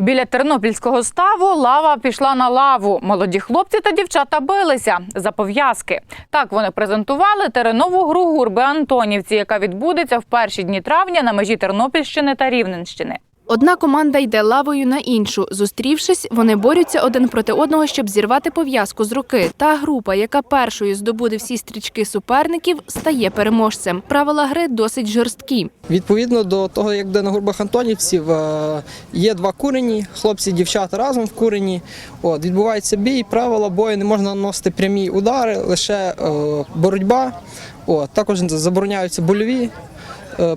Біля тернопільського ставу лава пішла на лаву. Молоді хлопці та дівчата билися за пов'язки. Так вони презентували теренову гру гурби Антонівці, яка відбудеться в перші дні травня на межі Тернопільщини та Рівненщини. Одна команда йде лавою на іншу. Зустрівшись, вони борються один проти одного, щоб зірвати пов'язку з руки. Та група, яка першою здобуде всі стрічки суперників, стає переможцем. Правила гри досить жорсткі. Відповідно до того, як де на гурбах Антонівців е, є два курені, хлопці дівчата разом в курені. От, відбувається бій, правила бою не можна наносити прямі удари, лише е, боротьба. От, також забороняються больові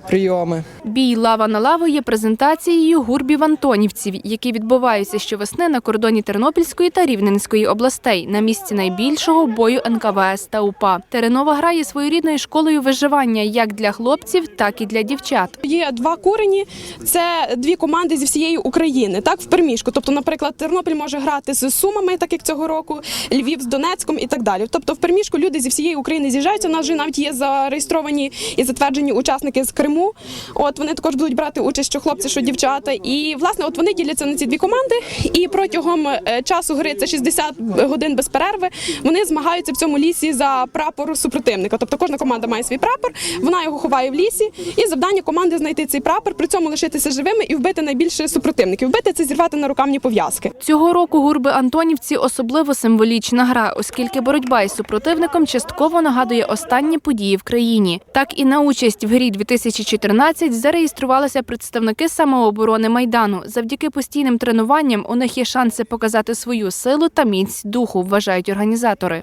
прийоми. Бій лава на лаву є презентацією гурбів антонівців, які відбуваються щовесни на кордоні Тернопільської та Рівненської областей на місці найбільшого бою НКВС та УПА. Теренова гра є своєрідною школою виживання як для хлопців, так і для дівчат. Є два курені, це дві команди зі всієї України, так в переміжку. Тобто, наприклад, Тернопіль може грати з Сумами, так як цього року, Львів з Донецьком і так далі. Тобто, в переміжку люди зі всієї України з'їжджаються. У нас вже навіть є зареєстровані і затверджені учасники з Криму. От вони також будуть брати участь, що хлопці, що дівчата. І власне, от вони діляться на ці дві команди. І протягом е, часу гри це 60 годин без перерви. Вони змагаються в цьому лісі за прапор супротивника. Тобто кожна команда має свій прапор, вона його ховає в лісі, і завдання команди знайти цей прапор, при цьому лишитися живими і вбити найбільше супротивників. Вбити це зірвати на рукавні пов'язки. Цього року гурби Антонівці особливо символічна гра, оскільки боротьба із супротивником частково нагадує останні події в країні. Так і на участь в грі 2014 зареєструвалися представники самооборони майдану. Завдяки постійним тренуванням у них є шанси показати свою силу та міць духу, вважають організатори.